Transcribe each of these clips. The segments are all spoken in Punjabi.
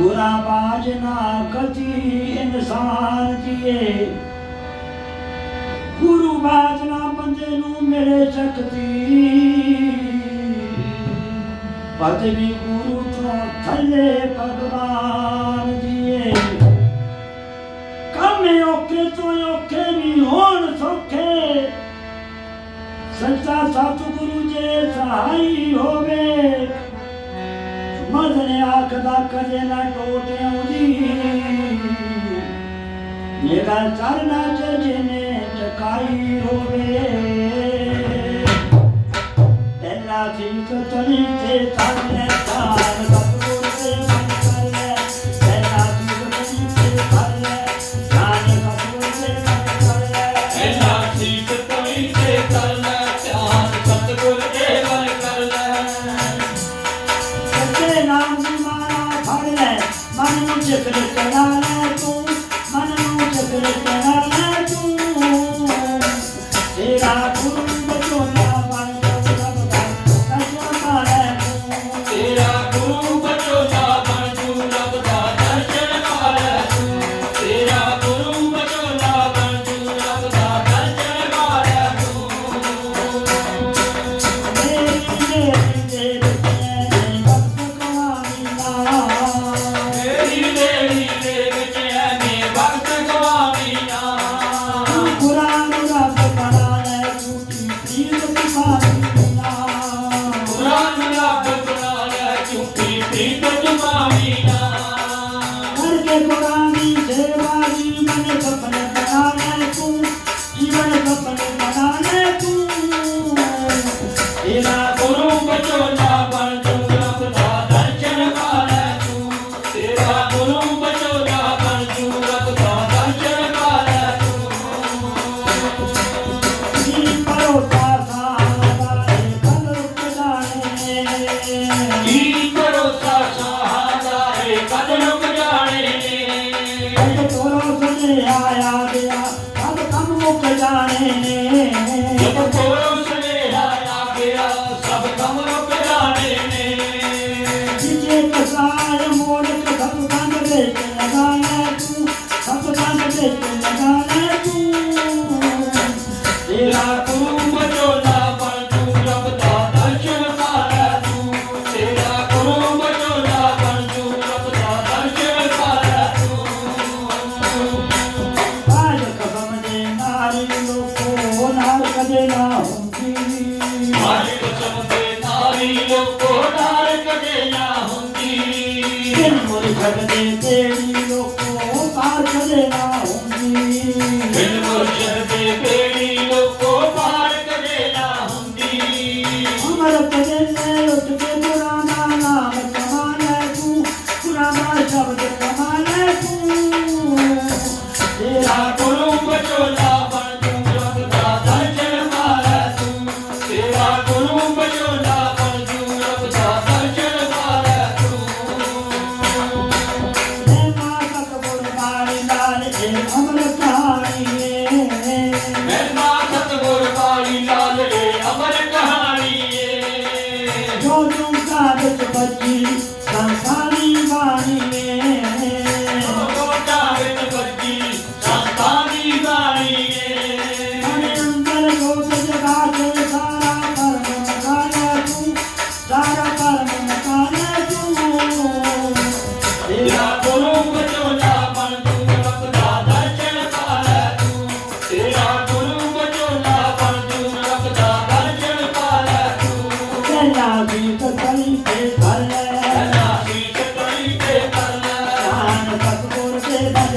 ਬੁਰਾ ਬਾਜ ਨਾ ਕਤੀ ਇਨਸਾਨ ਜੀਏ। ਗੁਰੂ ਬਾਜ ਨਾ ਬੰਦੇ ਨੂੰ ਮਿਲੇ ਸਕਦੀ। ਪਦਵੀ ਗੁਰੂ ਤੋਂ ਥੱਲੇ ਭਗਵਾਨ ਜੀਏ। ਕੰਮ ਔਖੇ ਤੋਂ ਔਖੇ ਵੀ ਹੋਣ ਸੌਖੇ। ਸੱਚਾ ਸਤਿਗੁਰੂ ਜੇ ਸਹਾਈ ਹੋਵੇ ਮਦਨ ਆਖਦਾ ਕਦੇ ਨਾ ਟੋਟ ਆਉਂਦੀ ਮੇਰਾ ਚਰਨਾ ਚ ਜਿਹਨੇ ਟਕਾਈ ਹੋਵੇ ਸੱਚੇ ਨਾਮ ਦੀ ਮਾਲਾ ਫੜ ਲੈ ਮਨ ਨੂੰ ਜਿਕਰ ਕਰਾ ਕੀ ਭਰੋਸਾ ਸਹਾਦਾ ਏ ਕਦ ਰੁਕ ਜਾਣੇ ਨੇ। ਜਦ ਤੋਰੋ ਸਨੇ ਆਇਆ ਗਿਆ ਸਭ ਕੰਮ ਮੁੱਕ ਜਾਣੇ ਨੇ। ਜਦ ਕੋਲੋਂ ਸੁਨੇਹਾ ਆ ਗਿਆ ਸਭ ਕੰਮ ਰੁਕ ਜਾਣੇ ਨੇ। ਜਿਜੇ ਕਸਾਰ ਮੋੜ ਕੇ ਸਭ ਕੰਨ ਵਿੱਚ ਲਗਾ ਲੈ ਤੂੰ नारी लोको नार कदे ना होंगी मारी चमके नारी लोको नार कदे ना होंगी दिन मुर जगदे तेरी लोको पार कदे ना होंगी दिन मुर जगदे तेरी लोको पार कदे ना होंगी हमर कदे ने उठ के पुराना नाम कमाने तू पुराना शब्द कमाने तू तेरा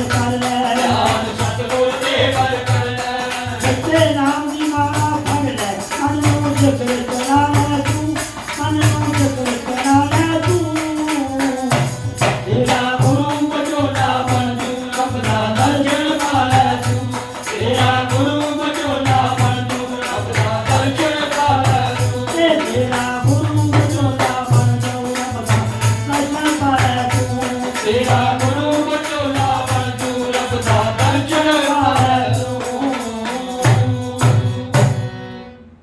ਕਰ ਲੈ ਨਾਮ ਸਤਿਗੁਰ ਤੇ ਬਲ ਕਰ ਲੈ ਸੱਚੇ ਨਾਮ ਦੀ ਮਾਲਾ ਫੜ ਲੈ ਮਨ ਨੂੰ ਜਪੇ ਕਰਾ ਲੈ ਤੂੰ ਮਨ ਨੂੰ ਜਪੇ ਕਰਾ ਲੈ ਤੂੰ ਤੇਰਾ ਗੁਰੂ ਬਚੋਲਾ ਬਣ ਤੂੰ ਆਪਣਾ ਦਰਜਨ ਪਾ ਲੈ ਤੂੰ। ਤੇਰਾ ਗੁਰੂ ਬਚੋਲਾ ਬਣ ਤੂੰ ਆਪਣਾ ਦਰਜਨ ਪਾ ਲੈ ਤੂੰ ਤੇਰਾ ਗੁਰੂ ਬਚੋਲਾ ਬਣ ਤੂੰ ਆਪਣਾ ਦਰਜਨ ਪਾ ਲੈ ਤੂੰ ਤੇਰਾ